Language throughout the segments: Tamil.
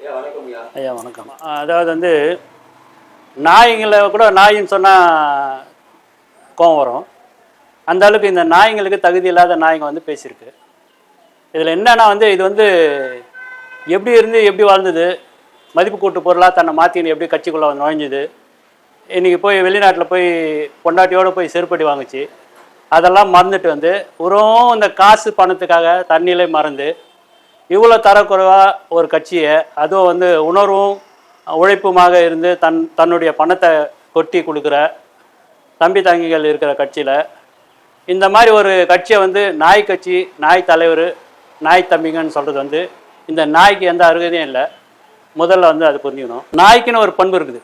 ஐயா வணக்கம் அதாவது வந்து நாய்ங்களை கூட நாயின்னு சொன்னால் கோவம் வரும். அந்த அளவுக்கு இந்த நாய்ங்களுக்கு தகுதி இல்லாத நாய்ங்க வந்து பேசியிருக்கு. இதில் என்னன்னா வந்து இது வந்து எப்படி இருந்து எப்படி வாழ்ந்தது மதிப்பு கூட்டு பொருளாக தன்னை மாற்றின்னு எப்படி கட்சிக்குள்ளே நுழைஞ்சுது இன்றைக்கி போய் வெளிநாட்டில் போய் பொண்டாட்டியோடு போய் செருப்படி வாங்குச்சு அதெல்லாம் மறந்துட்டு வந்து வெறும் இந்த காசு பணத்துக்காக தண்ணியிலே மறந்து இவ்வளோ தரக்குறைவாக ஒரு கட்சியை அதுவும் வந்து உணர்வும் உழைப்புமாக இருந்து தன் தன்னுடைய பணத்தை கொட்டி கொடுக்குற தம்பி தங்கிகள் இருக்கிற கட்சியில் இந்த மாதிரி ஒரு கட்சியை வந்து நாய் கட்சி நாய் தலைவர் நாய் தம்பிங்கன்னு சொல்கிறது வந்து இந்த நாய்க்கு எந்த அருகதையும் இல்லை. முதல்ல வந்து அது புரிஞ்சுக்கணும். நாய்க்குன்னு ஒரு பண்பு இருக்குது.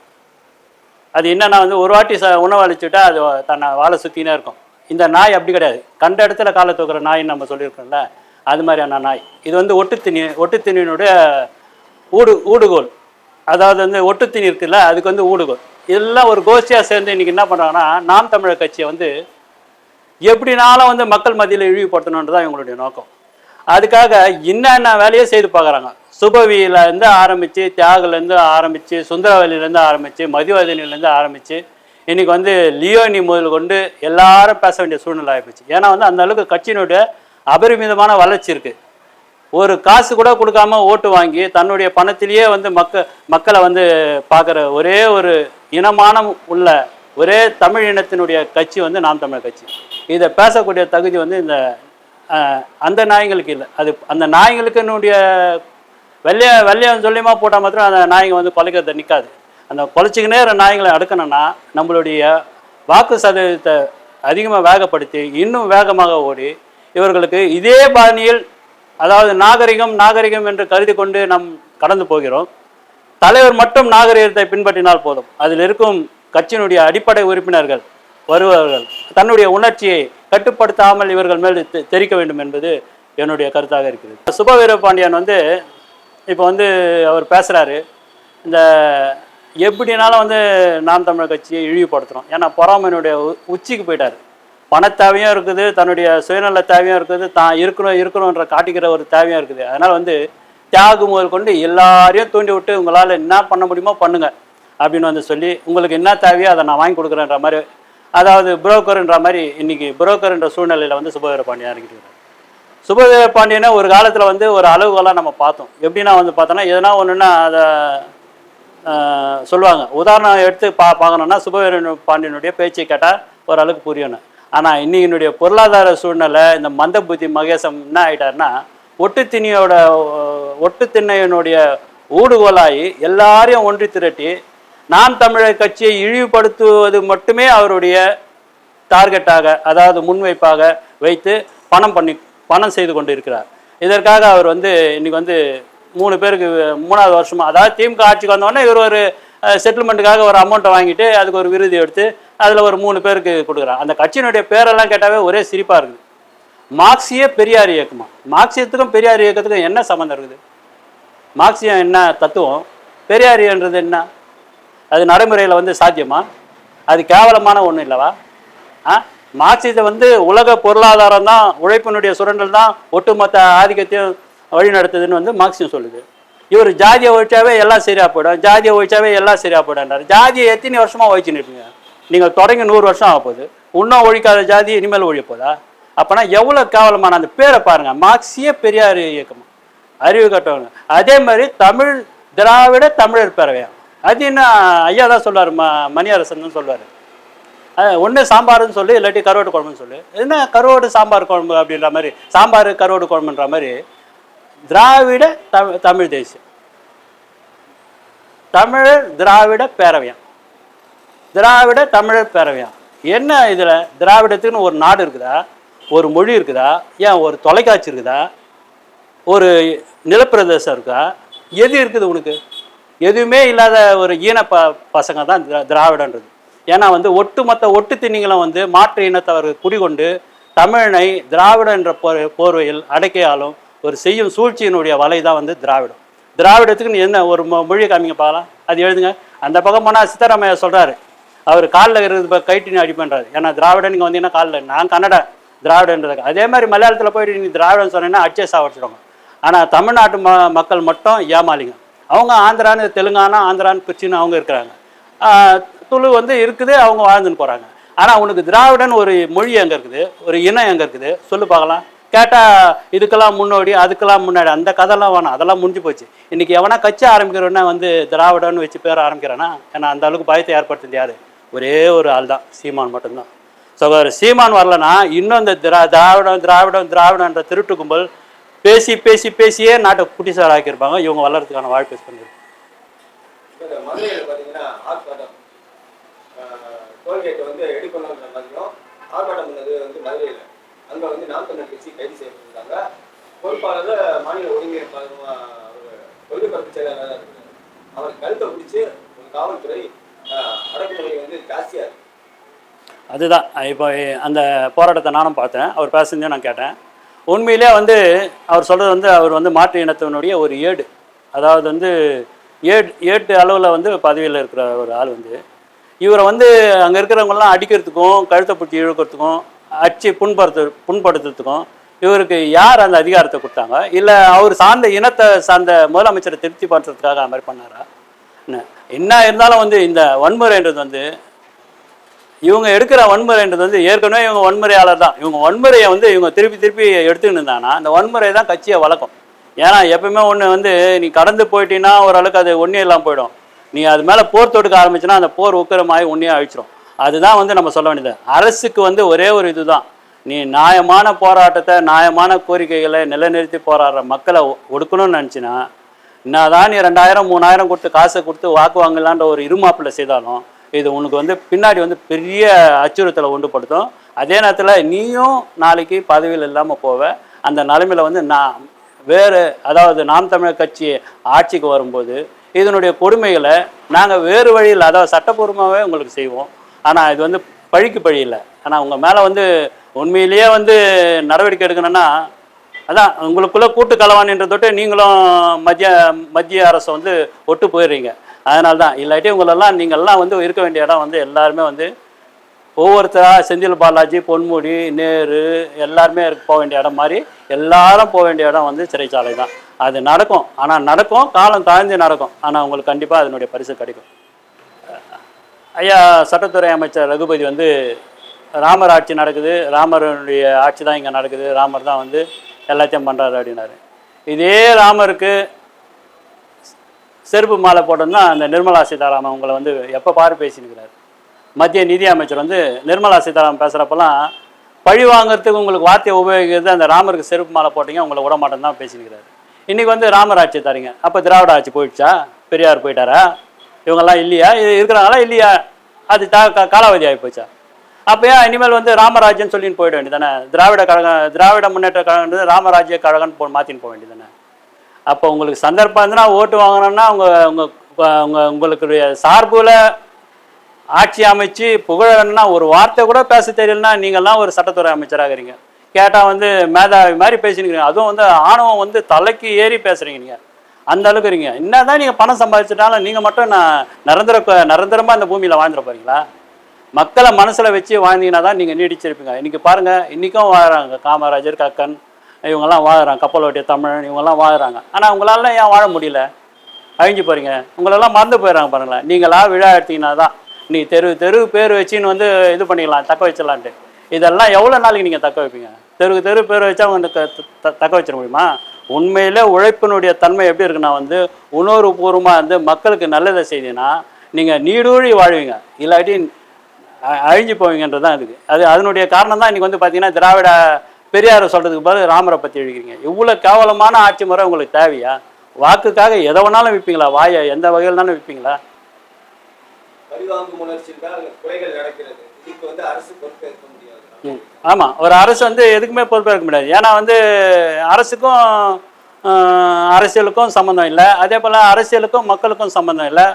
அது என்னன்னா வந்து ஒரு வாட்டி ச உணவழிச்சுட்டா அது தன்னை வாழை சுற்றினே இருக்கும். இந்த நாய் அப்படி கிடையாது. கண்ட இடத்துல காலை தூக்குற நாயின்னு நம்ம சொல்லியிருக்கோம்ல அது மாதிரியான நாய். இது வந்து ஒட்டுத்திணி ஒட்டுத்திணியினுடைய ஊடு ஊடுகோல். அதாவது வந்து ஒட்டுத்திணி இருக்குல்ல அதுக்கு வந்து ஊடுகோல். இதெல்லாம் ஒரு கோஷ்டியாக சேர்ந்து இன்னைக்கு என்ன பண்ணுறாங்கன்னா நாம் தமிழர் கட்சியை வந்து எப்படினாலும் வந்து மக்கள் மத்தியில் இழிவுபடுத்தணுன்றது தான் இவங்களுடைய நோக்கம். அதுக்காக என்னென்ன வேலையை செய்து பார்க்குறாங்க. சுபவியிலேருந்து ஆரம்பித்து தியாகுலேருந்து ஆரம்பித்து சுந்தரவல்லியிலேருந்து ஆரம்பித்து மதிவதனிலேருந்து ஆரம்பித்து இன்றைக்கி வந்து லியோனி முதல் கொண்டு எல்லாரும் பேச வேண்டிய சூழ்நிலை ஆகிப்போச்சு ஏன்னா வந்து அந்த அளவுக்கு கட்சியினுடைய அபரிமிதமான வளர்ச்சி இருக்குது ஒரு காசு கூட கொடுக்காம ஓட்டு வாங்கி தன்னுடைய பணத்திலேயே வந்து மக்க மக்களை வந்து பார்க்குற ஒரே ஒரு இனமானம் உள்ள ஒரே தமிழ் இனத்தினுடைய கட்சி வந்து நாம் தமிழர் கட்சி. இதை பேசக்கூடிய தகுதி வந்து இந்த அந்த நாய்களுக்கு இல்லை. அது அந்த நாய்களுக்குனுடைய வெள்ளைய வெள்ளையம் சொல்லியமாக போட்டால் மாத்திரம் அந்த நாய்ங்க வந்து கொலைக்கிறத நிற்காது அந்த கொலைச்சிக்கினே நாயங்களை நாய்களை அடுக்கணும்னா நம்மளுடைய வாக்கு சதவீதத்தை அதிகமாக வேகப்படுத்தி இன்னும் வேகமாக ஓடி இவர்களுக்கு இதே பாணியில் அதாவது நாகரிகம் நாகரிகம் என்று கருதி கொண்டு நாம் கடந்து போகிறோம். தலைவர் மட்டும் நாகரிகத்தை பின்பற்றினால் போதும். அதில் இருக்கும் கட்சியினுடைய அடிப்படை உறுப்பினர்கள் வருபவர்கள் தன்னுடைய உணர்ச்சியை கட்டுப்படுத்தாமல் இவர்கள் மேல் தெ- தெரிக்க வேண்டும் என்பது என்னுடைய கருத்தாக இருக்கிறது. சுபவீர பாண்டியன் வந்து இப்போ வந்து அவர் பேசுகிறாரு இந்த எப்படினாலும் வந்து நாம் தமிழர் கட்சியை இழிவுபடுத்துகிறோம் ஏன்னா பொறாமையினுடைய உ- உச்சிக்கு போயிட்டார். பணத்தேவையும் இருக்குது தன்னுடைய சுயநல தேவையும் இருக்குது தான் இருக்கணும் இருக்கணுன்ற காட்டிக்கிற ஒரு தேவையும் இருக்குது. அதனால் வந்து தியாகம் முதல் கொண்டு எல்லாரையும் தூண்டி விட்டு உங்களால் என்ன பண்ண முடியுமோ பண்ணுங்கள் அப்படின்னு வந்து சொல்லி உங்களுக்கு என்ன தேவையோ அதை நான் வாங்கி கொடுக்குறேன்ற மாதிரி அதாவது புரோக்கருன்ற மாதிரி இன்னைக்கு புரோக்கருன்ற சூழ்நிலையில் வந்து சுபவீர பாண்டியன் இறங்கிட்டு சுபவீர பாண்டியனை ஒரு காலத்தில் வந்து ஒரு அளவுகளாக நம்ம பார்த்தோம். எப்படின்னா வந்து பார்த்தோன்னா எதனா ஒன்றுன்னா அதை சொல்லுவாங்க. உதாரணம் எடுத்து பா பார்க்கணுன்னா சுபவீர பாண்டியனுடைய பேச்சை கேட்டால் ஓரளவுக்கு புரியணும் ஆனால் இன்னைக்கினுடைய பொருளாதார சூழ்நிலை இந்த மந்த புத்தி மகேசம் என்ன ஆயிட்டாருன்னா ஒட்டுத்திணியோட ஒட்டு ஒட்டுத்திண்ணையனுடைய ஊடுகோலாகி எல்லாரையும் ஒன்றி திரட்டி நாம் தமிழர் கட்சியை இழிவுபடுத்துவது மட்டுமே அவருடைய டார்கெட்டாக அதாவது முன்வைப்பாக வைத்து பணம் பண்ணி பணம் செய்து கொண்டு இருக்கிறார் இதற்காக அவர் வந்து இன்னைக்கு வந்து மூணு பேருக்கு மூணாவது வருஷமாக அதாவது திமுக ஆட்சிக்கு வந்தோடனே இவர் ஒரு செட்டில்மெண்ட்டுக்காக ஒரு அமௌண்ட்டை வாங்கிட்டு அதுக்கு ஒரு விருது எடுத்து அதில் ஒரு மூணு பேருக்கு கொடுக்குறான் அந்த கட்சியினுடைய பேரெல்லாம் கேட்டாவே ஒரே சிரிப்பாக இருக்குது. மார்க்சிய பெரியார் இயக்கமா? மார்க்சியத்துக்கும் பெரியார் இயக்கத்துக்கும் என்ன சம்மந்தம் இருக்குது? மார்க்சியம் என்ன தத்துவம்? பெரியாரியன்றது என்ன? அது நடைமுறையில் வந்து சாத்தியமா? அது கேவலமான ஒன்றும் இல்லவா? ஆ? மார்க்சியத்தை வந்து உலக பொருளாதாரம் தான் உழைப்பினுடைய சுரண்டல் தான் ஒட்டுமொத்த ஆதிக்கத்தையும் வழிநடத்துதுன்னு வந்து மார்க்சியம் சொல்லுது. இவர் ஜாதியை ஒழிச்சாவே எல்லாம் சரியாக போயிடும். ஜாதியை ஒழிச்சாவே எல்லாம் சரியாக போயிடும்ன்றார். ஜாதியை எத்தனை வருஷமாக ஒழிச்சுன்னு இருக்கீங்க? நீங்கள் தொடங்கி நூறு வருஷம் ஆக போகுது. இன்னும் ஒழிக்காத ஜாதி இனிமேல் ஒழிய போதா? அப்போனா எவ்வளோ கேவலமான அந்த பேரை பாருங்க. மார்க்சிய பெரியார் இயக்கம்? அறிவு கட்டவங்க. அதே மாதிரி தமிழ் திராவிட தமிழர் பேரவையா அது என்ன ஐயா தான் சொல்லுவார் ம மணியரசன் சொல்லுவார் ஒன்று சாம்பார்னு சொல்லு இல்லாட்டி கருவாடு குழம்புன்னு சொல்லு. என்ன கருவாடு சாம்பார் குழம்பு அப்படின்ற மாதிரி சாம்பார் கருவாடு குழம்புன்ற மாதிரி திராவிட தமிழ் தமிழ் தேசியம். தமிழர் திராவிட பேரவையம். திராவிட தமிழர் பேரவையாம். என்ன இதில்? திராவிடத்துக்குன்னு ஒரு நாடு இருக்குதா? ஒரு மொழி இருக்குதா? ஏன் ஒரு தொலைக்காட்சி இருக்குதா? ஒரு நிலப்பிரதேசம் இருக்கா? எது இருக்குது உனக்கு? எதுவுமே இல்லாத ஒரு ஈன ப பசங்க தான் திரா திராவிடன்றது. ஏன்னா வந்து ஒட்டுமொத்த ஒட்டு திணிங்களும் வந்து மாற்று இனத்தவர்கள் குடிகொண்டு தமிழனை திராவிடம் என்ற போர் போர்வையில் அடக்கையாலும் ஒரு செய்யும் சூழ்ச்சியினுடைய வலை தான் வந்து திராவிடம். திராவிடத்துக்குன்னு என்ன ஒரு மொ- மொழியை காமிங்க பார்க்கலாம். அது எழுதுங்க. அந்த பக்கம் போனால் சித்தராமையா சொல்கிறாரு அவர் காலில் இருக்கிறது இப்போ கைட்டினு அடிப்பேன்றாரு ஏன்னா திராவிடன் நீங்கள் வந்தீங்கன்னா காலில் நான் கன்னடா திராவிடன்றது அதே மாதிரி மலையாளத்தில் போயிட்டு நீ திராவிடன் சொன்னீங்கன்னா அடிச்சே சாவடிச்சிடுவாங்க ஆனால் தமிழ்நாட்டு ம மக்கள் மட்டும் ஏமாளிங்க. அவங்க ஆந்திரான்னு தெலுங்கானா ஆந்திரான்னு பிரிச்சுன்னு அவங்க இருக்கிறாங்க. துளு வந்து இருக்குது அவங்க வாழ்ந்துன்னு போகிறாங்க ஆனால் உனக்கு திராவிடன் ஒரு மொழி எங்கே இருக்குது? ஒரு இனம் எங்கே இருக்குது? சொல்லு பார்க்கலாம். கேட்டால் இதுக்கெல்லாம் முன்னோடி அதுக்கெல்லாம் முன்னாடி அந்த கதைலாம் வேணாம். அதெல்லாம் முடிஞ்சு போச்சு. இன்றைக்கி எவனா கட்சி ஆரம்பிக்கிறோன்னா வந்து திராவிடன்னு வச்சு பேர் ஆரம்பிக்கிறானா? ஏன்னா அந்த அளவுக்கு பயத்தை ஏற்படுத்துறது யார்? ஒரே ஒரு ஆள் தான் சீமான் மட்டும்தான். ஸோ அவர் சீமான் வரலன்னா இன்னும் இந்த திரா திராவிடம் திராவிடம் திராவிடன்ற திருட்டு கும்பல் பேசி பேசி பேசியே நாட்டை குட்டிசார் ஆக்கியிருப்பாங்க இவங்க வளர்றதுக்கான வாய்ப்பு பண்ணிருக்கு டோல்கேட் வந்து எடுக்கணுன்ற மாதிரியும் ஆர்ப்பாட்டம் பண்ணது வந்து மதுரையில். அங்கே வந்து நாம் தமிழர் கட்சி கைது பொறுப்பாளர் மாநில ஒருங்கிணைப்பாளரும் அவர் கொள்கை பரப்பு செயலாளராக இருக்கிறார் அவர் கழுத்தை பிடிச்சி ஒரு காவல்துறை அடக்குமுறை வந்து ஜாஸ்தியாக அதுதான். இப்போ அந்த போராட்டத்தை நானும் பார்த்தேன். அவர் பேசுனதே நான் கேட்டேன். உண்மையிலே வந்து அவர் சொல்கிறது வந்து அவர் வந்து மாற்று இனத்தினுடைய ஒரு ஏடு. அதாவது வந்து ஏடு ஏட்டு அளவில் வந்து பதவியில் இருக்கிற ஒரு ஆள் வந்து இவரை வந்து அங்கே இருக்கிறவங்கெல்லாம் அடிக்கிறதுக்கும் கழுத்தை பிடிச்சி இழுக்கிறதுக்கும் அச்சு புண்படுத்து புண்படுத்துறதுக்கும் இவருக்கு யார் அந்த அதிகாரத்தை கொடுத்தாங்க? இல்லை அவர் சார்ந்த இனத்தை சார்ந்த முதலமைச்சரை திருப்தி பண்ணுறதுக்காக அந்த மாதிரி பண்ணாரா? என்ன என்ன இருந்தாலும் வந்து இந்த வன்முறைன்றது வந்து இவங்க எடுக்கிற வன்முறைன்றது வந்து ஏற்கனவே இவங்க வன்முறையாளர் தான். இவங்க வன்முறையை வந்து இவங்க திருப்பி திருப்பி எடுத்துக்கிட்டு இருந்தாங்கன்னா அந்த வன்முறை தான் கட்சியை வளர்க்கும். ஏன்னா எப்பவுமே ஒன்று வந்து நீ கடந்து போயிட்டீங்கன்னா ஓரளவுக்கு அது ஒன்றே இல்லாமல் போயிடும். நீ அது மேலே போர் தொடுக்க ஆரம்பிச்சுன்னா அந்த போர் உக்கிரமாகி ஒன்றே அழிச்சிரும். அதுதான் வந்து நம்ம சொல்ல வேண்டியது. அரசுக்கு வந்து ஒரே ஒரு இதுதான். நீ நியாயமான போராட்டத்தை நியாயமான கோரிக்கைகளை நிலைநிறுத்தி போராடுற மக்களை ஒடுக்கணும்னு நினச்சின்னா என்னதான் நீ ரெண்டாயிரம் மூணாயிரம் கொடுத்து காசை கொடுத்து வாக்கு வாங்கலான்ற ஒரு இருமாப்பில் செய்தாலும் இது உனக்கு வந்து பின்னாடி வந்து பெரிய அச்சுறுத்தலை உண்டுபடுத்தும். அதே நேரத்தில் நீயும் நாளைக்கு பதவியில் இல்லாமல் போவ. அந்த நிலைமையில் வந்து நான் வேறு அதாவது நாம் தமிழர் கட்சி ஆட்சிக்கு வரும்போது இதனுடைய கொடுமைகளை நாங்கள் வேறு வழியில் அதாவது சட்டப்பூர்வமாகவே உங்களுக்கு செய்வோம். ஆனால் இது வந்து பழிக்கு பழி இல்லை ஆனால் உங்கள் மேலே வந்து உண்மையிலேயே வந்து நடவடிக்கை எடுக்கணும்னா அதான் உங்களுக்குள்ளே கூட்டு கலவாணின்றதொட்டு நீங்களும் மத்திய மத்திய அரசை வந்து ஒட்டு போயிடுறீங்க. அதனால தான் இல்லாட்டி உங்களெல்லாம் நீங்கள்லாம் வந்து இருக்க வேண்டிய இடம் வந்து எல்லாருமே வந்து ஒவ்வொருத்தராக செந்தில் பாலாஜி பொன்முடி நேரு எல்லாருமே இருக்க- போக வேண்டிய இடம் மாதிரி எல்லாரும் போக வேண்டிய இடம் வந்து சிறைச்சாலை தான். அது நடக்கும். ஆனால் நடக்கும். காலம் தாழ்ந்து நடக்கும். ஆனால் உங்களுக்கு கண்டிப்பாக அதனுடைய பரிசு கிடைக்கும். ஐயா சட்டத்துறை அமைச்சர் ரகுபதி வந்து ராமர் ஆட்சி நடக்குது. ராமருடைய ஆட்சி தான் இங்கே நடக்குது. ராமர் தான் வந்து எல்லாத்தையும் பண்ணுறாரு அப்படின்னாரு. இதே ராமருக்கு செருப்பு மாலை போட்டோம்னா அந்த நிர்மலா சீதாராமன் உங்களை வந்து எப்போ பாரு பேசினுக்கிறார் மத்திய நிதி அமைச்சர் வந்து நிர்மலா சீதாராமன் பேசுகிறப்பெல்லாம் பழி வாங்குறதுக்கு உங்களுக்கு வார்த்தையை உபயோகிக்கிறது அந்த ராமருக்கு செருப்பு மாலை போட்டீங்க உங்களை விட மாட்டேன்னு தான் பேசினுக்கிறாரு இன்றைக்கி வந்து ராமர் ஆட்சி தரீங்க அப்போ திராவிட ஆட்சி போயிடுச்சா? பெரியார் போயிட்டாரா? இவங்கெல்லாம் இல்லையா? இது இருக்கிறாங்களா இல்லையா? அது தா காலாவதி ஆகி போச்சா? அப்போ ஏன் இனிமேல் வந்து ராமராஜ்யம் சொல்லின்னு போயிட வேண்டியதானே திராவிட கழகம் திராவிட முன்னேற்ற கழகன்றது ராமராஜ்ய கழகம்னு போ மாற்றின்னு போக வேண்டியதானே அப்போ உங்களுக்கு சந்தர்ப்பம் இருந்துன்னா ஓட்டு வாங்கணும்னா உங்கள் உங்கள் உங்கள் உங்களுக்கு சார்பில் ஆட்சி அமைச்சு புகழன்னா ஒரு வார்த்தை கூட பேச தெரியலனா நீங்கள்லாம் ஒரு சட்டத்துறை அமைச்சராகிறீங்க. கேட்டால் வந்து மேதாவி மாதிரி பேசினுக்கிறீங்க. அதுவும் வந்து ஆணவம் வந்து தலைக்கு ஏறி பேசுறீங்க. நீங்கள் அந்த அளவுக்கு இருக்கீங்க. என்னதான் நீங்கள் பணம் சம்பாதிச்சிட்டாலும் நீங்கள் மட்டும் நான் நிரந்தர நிரந்தரமாக அந்த பூமியில் வாழ்ந்துட போகிறீங்களா மக்களை மனசில் வச்சு வாழ்ந்தீங்கன்னா தான் நீங்கள் நீடிச்சிருப்பீங்க. இன்றைக்கி பாருங்கள் இன்றைக்கும் வாழ்கிறாங்க காமராஜர் கக்கன் இவங்கெல்லாம் வாழ்கிறாங்க கப்பல் ஓட்டிய தமிழன் இவங்கெல்லாம் வாழ்கிறாங்க ஆனால் உங்களால ஏன் வாழ முடியல? அழிஞ்சு போகிறீங்க உங்களெல்லாம் மறந்து போயிடுறாங்க பாருங்களேன். நீங்களா விழா எடுத்தீங்கன்னா தான் நீ தெரு தெரு பேர் வச்சுன்னு வந்து இது பண்ணிக்கலாம் தக்க வச்சிடலான்ட்டு. இதெல்லாம் எவ்வளோ நாளைக்கு நீங்கள் தக்க வைப்பீங்க? தெருக்கு தெரு பேர் வச்சா உங்களுக்கு த- த- தக்க வச்சிட முடியுமா? உண்மையிலே உழைப்பினுடைய தன்மை எப்படி இருக்குன்னா வந்து உணர்வுபூர்வமாக வந்து மக்களுக்கு நல்லதை செய்தீங்கன்னா நீங்கள் நீடூழி வாழ்வீங்க. இல்லாட்டி அழிஞ்சு போவீங்கன்றது தான் இதுக்கு. அது அதனுடைய காரணம் தான் இன்றைக்கி வந்து பார்த்தீங்கன்னா திராவிட பெரியார் சொல்கிறதுக்கு பதில் ராமரை பற்றி எழுதிக்கிறீங்க இவ்வளோ கேவலமான ஆட்சி முறை உங்களுக்கு தேவையா? வாக்குக்காக எதை வேணாலும் விற்பீங்களா வாயை எந்த வகையில்னாலும் விற்பீங்களா ஆமாம் ஒரு அரசு வந்து எதுக்குமே பொறுப்பேற்க முடியாது. ஏன்னா வந்து அரசுக்கும் அரசியலுக்கும் சம்மந்தம் இல்லை. அதே போல் அரசியலுக்கும் மக்களுக்கும் சம்மந்தம் இல்லை.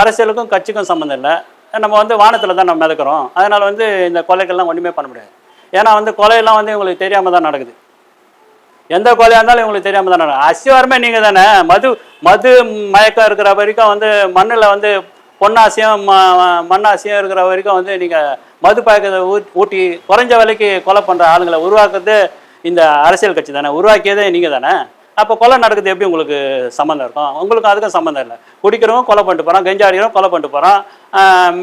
அரசியலுக்கும் கட்சிக்கும் சம்மந்தம் இல்லை. நம்ம வந்து வானத்தில் தான் நம்ம மிதக்கிறோம். அதனால் வந்து இந்த கொலைகள்லாம் ஒன்றுமே பண்ண முடியாது. ஏன்னா வந்து கொலையெல்லாம் வந்து இவங்களுக்கு தெரியாமல் தான் நடக்குது. எந்த கொலையாக இருந்தாலும் இவங்களுக்கு தெரியாமல் தான் நடக்கும் அசிவாரமே நீங்கள் தானே? மது மது மயக்கம் இருக்கிற வரைக்கும் வந்து மண்ணில் வந்து பொன்னாசியம் மண்ணாசியம் இருக்கிற வரைக்கும் வந்து நீங்கள் மது பழக்கத்தை ஊட்டி குறைஞ்ச விலைக்கு கொலை பண்ணுற ஆளுங்களை உருவாக்குறது இந்த அரசியல் கட்சி தானே? உருவாக்கியதே நீங்கள் தானே? அப்போ கொலை நடக்குது எப்படி உங்களுக்கு சம்மந்தம் இருக்கும்? உங்களுக்கு அதுக்கும் சம்மந்தம் இல்லை. குடிக்கிறவங்க கொலை பண்ணிட்டு போகிறான் கெஞ்சாடிக்கிறவன் கொலை பண்ணிட்டு போகிறான்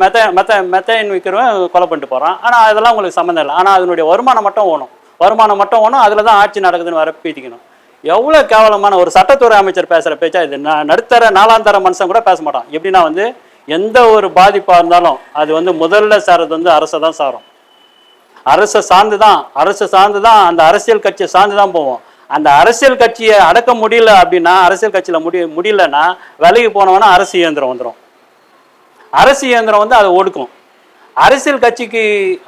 மெத்த மெத்த மெத்தைன் விற்கிறவன் கொலை பண்ணிட்டு போகிறான் ஆனால் அதெல்லாம் உங்களுக்கு சம்மந்தம் இல்லை. ஆனால் அதனுடைய வருமானம் மட்டும் ஓணும். வருமானம் மட்டும் ஓணும் அதில் தான் ஆட்சி நடக்குதுன்னு வர பீத்திக்கணும் எவ்வளோ கேவலமான ஒரு சட்டத்துறை அமைச்சர் பேசுகிற பேச்சா இது? நடுத்தர நடுத்தர நாலாந்தர மனுஷன் கூட பேச மாட்டான். எப்படின்னா வந்து எந்த ஒரு பாதிப்பாக இருந்தாலும் அது வந்து முதல்ல சார்றது வந்து அரசை தான் சாரும். அரசை சார்ந்து தான் அரசை சார்ந்து தான் அந்த அரசியல் கட்சியை சார்ந்து தான் போவோம். அந்த அரசியல் கட்சியை அடக்க முடியல அப்படின்னா அரசியல் கட்சியில் முடி முடியலன்னா விலைக்கு போனவனா அரசு இயந்திரம் வந்துடும் அரசு இயந்திரம் வந்து அதை ஒடுக்கும். அரசியல் கட்சிக்கு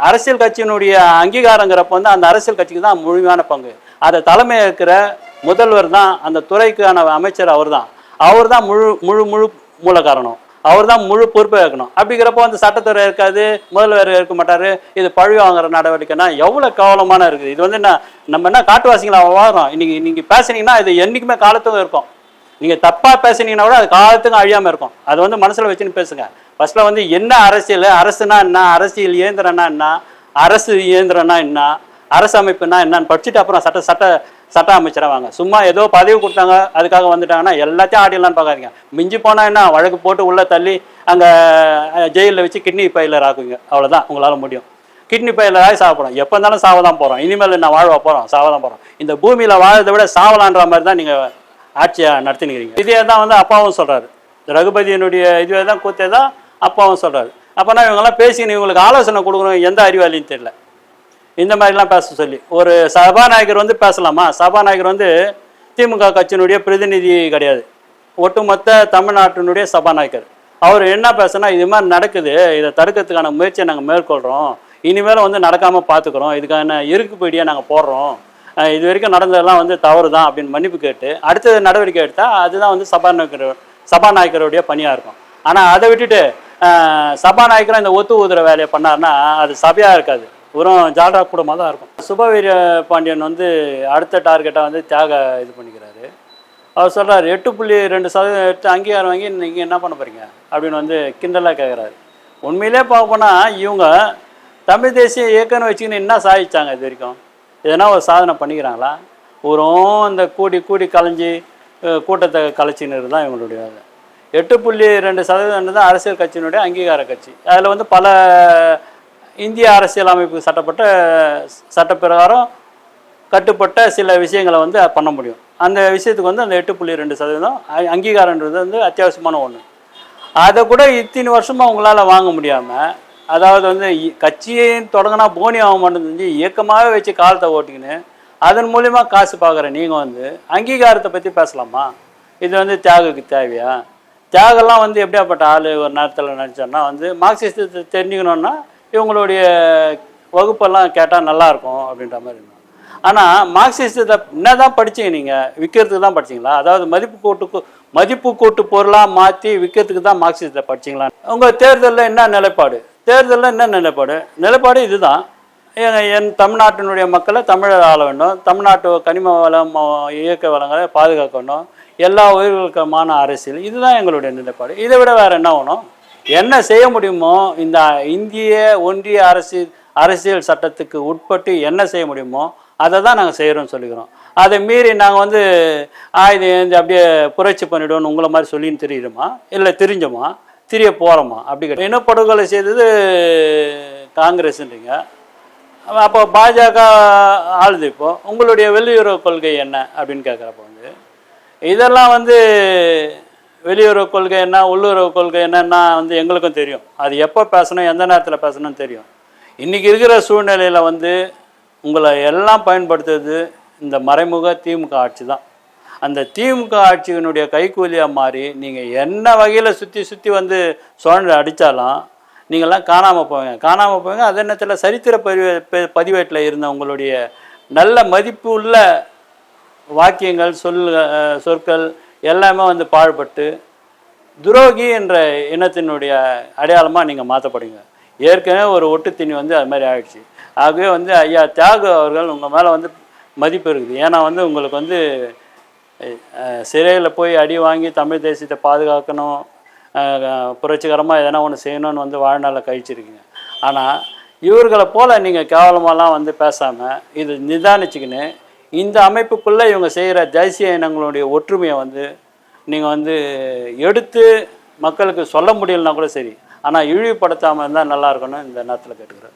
அரசியல் கட்சியினுடைய அங்கீகாரங்கிறப்ப வந்து அந்த அரசியல் கட்சிக்கு தான் முழுமையான பங்கு. அதை தலைமை இருக்கிற முதல்வர் தான் அந்த துறைக்கான அமைச்சர் அவர் தான் அவர் தான் முழு முழு முழு மூல காரணம் அவர் தான் முழு பொறுப்பை இருக்கணும் அப்படிங்கிறப்போ அந்த சட்டத்துறை இருக்காது முதல்வர் இருக்க மாட்டாரு. இது பழி வாங்குற நடவடிக்கைனா எவ்வளோ கவலமான இருக்குது. இது வந்து என்ன நம்ம என்ன காட்டுவாசிங்களா? வாங்குறோம் இன்னைக்கு நீங்கள் பேசுனீங்கன்னா இது என்றைக்குமே காலத்துக்கும் இருக்கும். நீங்கள் தப்பாக பேசுனீங்கன்னா கூட அது காலத்துக்கும் அழியாமல் இருக்கும். அது வந்து மனசில் வச்சுன்னு பேசுங்க. ஃபர்ஸ்ட்ல வந்து என்ன அரசியல் அரசுனா என்ன அரசியல் இயந்திரம்னா என்ன அரசு இயந்திரம்னா என்ன அரசு அமைப்புனா என்னன்னு படிச்சுட்டு அப்புறம் சட்ட சட்ட சட்ட அமைச்சராக வாங்க. சும்மா ஏதோ பதவி கொடுத்தாங்க அதுக்காக வந்துட்டாங்கன்னா எல்லாத்தையும் ஆடிடலான்னு பார்க்காதீங்க. மிஞ்சி போனால் என்ன வழக்கு போட்டு உள்ளே தள்ளி அங்கே ஜெயிலில் வச்சு கிட்னி பைலர் ஆக்குவீங்க. அவ்வளோதான் உங்களால் முடியும். கிட்னி பைலர் ஆகி சாப்பிடும் எப்போ இருந்தாலும் சாவ தான் போகிறோம் இனிமேல் நான் வாழ்வா போகிறோம் சாவ தான் போகிறோம் இந்த பூமியில் வாழறதை விட சாவலான்ற மாதிரி தான் நீங்கள் ஆட்சியை நடத்தினுக்கிறீங்க. இதே தான் வந்து அப்பாவும் சொல்கிறாரு ரகுபதியினுடைய இதுவே தான் கூத்தே தான் அப்பாவும் சொல்கிறாரு அப்போனா இவங்கெல்லாம் பேசி இவங்களுக்கு ஆலோசனை கொடுக்கணும். எந்த அறிவாளின்னு தெரியல. இந்த மாதிரிலாம் பேச சொல்லி. ஒரு சபாநாயகர் வந்து பேசலாமா? சபாநாயகர் வந்து திமுக கட்சியினுடைய பிரதிநிதி கிடையாது. ஒட்டுமொத்த தமிழ்நாட்டினுடைய சபாநாயகர். அவர் என்ன பேசுனா இது மாதிரி நடக்குது. இதை தடுக்கிறதுக்கான முயற்சியை நாங்கள் மேற்கொள்கிறோம் இனிமேலும் வந்து நடக்காமல் பார்த்துக்குறோம் இதுக்கான இருக்குப்படியாக நாங்கள் போடுறோம். இது வரைக்கும் நடந்ததெல்லாம் வந்து தவறு தான் அப்படின்னு மன்னிப்பு கேட்டு அடுத்தது நடவடிக்கை எடுத்தால் அதுதான் வந்து சபாநாயகர் சபாநாயகருடைய பணியாக இருக்கும். ஆனால் அதை விட்டுட்டு சபாநாயகரும் இந்த ஒத்து ஊதுற வேலையை பண்ணாருன்னா அது சபையாக இருக்காது. வெறும் ஜால்ரா கூடமாக தான் இருக்கும். சுபவீர பாண்டியன் வந்து அடுத்த டார்கெட்டாக வந்து தியாக இது பண்ணிக்கிறாரு. அவர் சொல்கிறார் எட்டு புள்ளி ரெண்டு சதவீதம் எடுத்து அங்கீகாரம் வாங்கி நீங்கள் என்ன பண்ண போகிறீங்க அப்படின்னு வந்து கிண்டலாக கேட்குறாரு உண்மையிலே பார்க்க போனால் இவங்க தமிழ் தேசிய இயக்கம்னு வச்சுக்கின்னு என்ன சாதிச்சாங்க இது வரைக்கும்? எதனா ஒரு சாதனை பண்ணிக்கிறாங்களா? வெறும் இந்த கூடி கூடி கலைஞ்சி கூட்டத்தை கலைச்சின்னு தான் இவங்களுடைய வேலை. எட்டு புள்ளி ரெண்டு சதவீதம் தான் அரசியல் கட்சியினுடைய அங்கீகார கட்சி. அதில் வந்து பல இந்திய அரசியல் அமைப்பு சட்டப்பட்ட சட்டப்பிரகாரம் கட்டுப்பட்ட சில விஷயங்களை வந்து பண்ண முடியும். அந்த விஷயத்துக்கு வந்து அந்த எட்டு புள்ளி ரெண்டு சதவீதம் அங்கீகாரன்றது வந்து அத்தியாவசியமான ஒன்று அதை கூட இத்தனை வருஷமாக உங்களால் வாங்க முடியாமல் அதாவது வந்து கட்சியையும் கட்சியை தொடங்கினா போனி ஆக மாட்டேங்குது இயக்கமாகவே வச்சு காலத்தை ஓட்டிக்கின்னு அதன் மூலிமா காசு பார்க்குற நீங்கள் வந்து அங்கீகாரத்தை பற்றி பேசலாமா? இது வந்து தியாகுக்கு தேவையா? தியாகெல்லாம் வந்து எப்படியாப்பட்ட ஆள் ஒரு நேரத்தில் நினச்சோன்னா வந்து மார்க்சிஸ்டத்தை தெரிஞ்சுக்கணுன்னா இவங்களுடைய வகுப்பெல்லாம் கேட்டால் நல்லாயிருக்கும் அப்படின்ற மாதிரி இருந்தோம் ஆனால் மார்க்சிஸ்டத்தை என்ன தான் படிச்சீங்க நீங்கள் விற்கிறதுக்கு தான் படிச்சீங்களா? அதாவது மதிப்பு கூட்டுக்கு மதிப்பு கூட்டு பொருளாக மாற்றி விற்கிறதுக்கு தான் மார்க்சிஸ்டத்தை படிச்சீங்களா? உங்கள் தேர்தலில் என்ன நிலைப்பாடு? தேர்தலில் என்ன நிலைப்பாடு? நிலைப்பாடு இதுதான். எங்க- என் தமிழ்நாட்டினுடைய மக்களை தமிழர் ஆள வேண்டும். தமிழ்நாட்டு கனிம வளம் இயக்க இயற்கை வளங்களை பாதுகாக்கணும் எல்லா உயிர்களுக்குமான அரசியல். இதுதான் எங்களுடைய நிலைப்பாடு. இதை விட வேறு என்ன வேணும்? என்ன செய்ய முடியுமோ இந்த இந்திய ஒன்றிய அரசியல் அரசியல் சட்டத்துக்கு உட்பட்டு என்ன செய்ய முடியுமோ அதை தான் நாங்கள் செய்கிறோம்னு சொல்லிக்கிறோம். அதை மீறி நாங்கள் வந்து ஆயுத இது இந்த அப்படியே புரட்சி பண்ணிவிடுவோம்னு உங்களை மாதிரி சொல்லின்னு தெரியுமா? இல்லை தெரிஞ்சோமா? தெரிய போகிறோமா அப்படி கிடையாது இனப்படுகொலை செய்தது காங்கிரஸ்ன்றீங்க? அப்போ பாஜக ஆளுது இப்போது உங்களுடைய வெளியுறவு கொள்கை என்ன? அப்படின்னு கேட்குறப்ப வந்து இதெல்லாம் வந்து வெளியுறவு கொள்கை என்ன உள்ளுறவு கொள்கை என்னன்னா வந்து எங்களுக்கும் தெரியும். அது எப்போ பேசணும் எந்த நேரத்தில் பேசணும்னு தெரியும். இன்றைக்கி இருக்கிற சூழ்நிலையில் வந்து உங்களை எல்லாம் பயன்படுத்துறது இந்த மறைமுக திமுக ஆட்சி தான். அந்த திமுக ஆட்சியினுடைய கைக்கூலியாக மாறி நீங்கள் என்ன வகையில் சுற்றி சுற்றி வந்து சுழன்று அடித்தாலும் நீங்கள்லாம் காணாமல் போவீங்க. காணாமல் போவீங்க. அதே நேரத்தில் சரித்திர பதிவே பதிவேட்டில் இருந்த உங்களுடைய நல்ல மதிப்பு உள்ள வாக்கியங்கள் சொல் சொற்கள் எல்லாமே வந்து பாழ்பட்டு துரோகி என்ற இனத்தினுடைய அடையாளமாக நீங்கள் மாற்றப்படுங்க ஏற்கனவே ஒரு ஒட்டுத்திணி வந்து அது மாதிரி ஆகிடுச்சு ஆகவே வந்து ஐயா தியாகு அவர்கள் உங்கள் மேலே வந்து மதிப்பு இருக்குது. ஏன்னா வந்து உங்களுக்கு வந்து சிறையில் போய் அடி வாங்கி தமிழ் தேசியத்தை பாதுகாக்கணும் புரட்சிகரமாக எதனா ஒன்று செய்யணும்னு வந்து வாழ்நாளில் கழிச்சிருக்கீங்க. ஆனால் இவர்களை போல் நீங்கள் கேவலமாலாம் வந்து பேசாமல் இது நிதானிச்சுக்கின்னு இந்த அமைப்புக்குள்ளே இவங்க செய்கிற தேசிய இனங்களுடைய ஒற்றுமையை வந்து நீங்கள் வந்து எடுத்து மக்களுக்கு சொல்ல முடியலனா கூட சரி. ஆனால் இழிவுபடுத்தாமல் இருந்தால் நல்லா இருக்கணும்னு இந்த நேரத்தில் கேட்டுக்கிறேன்.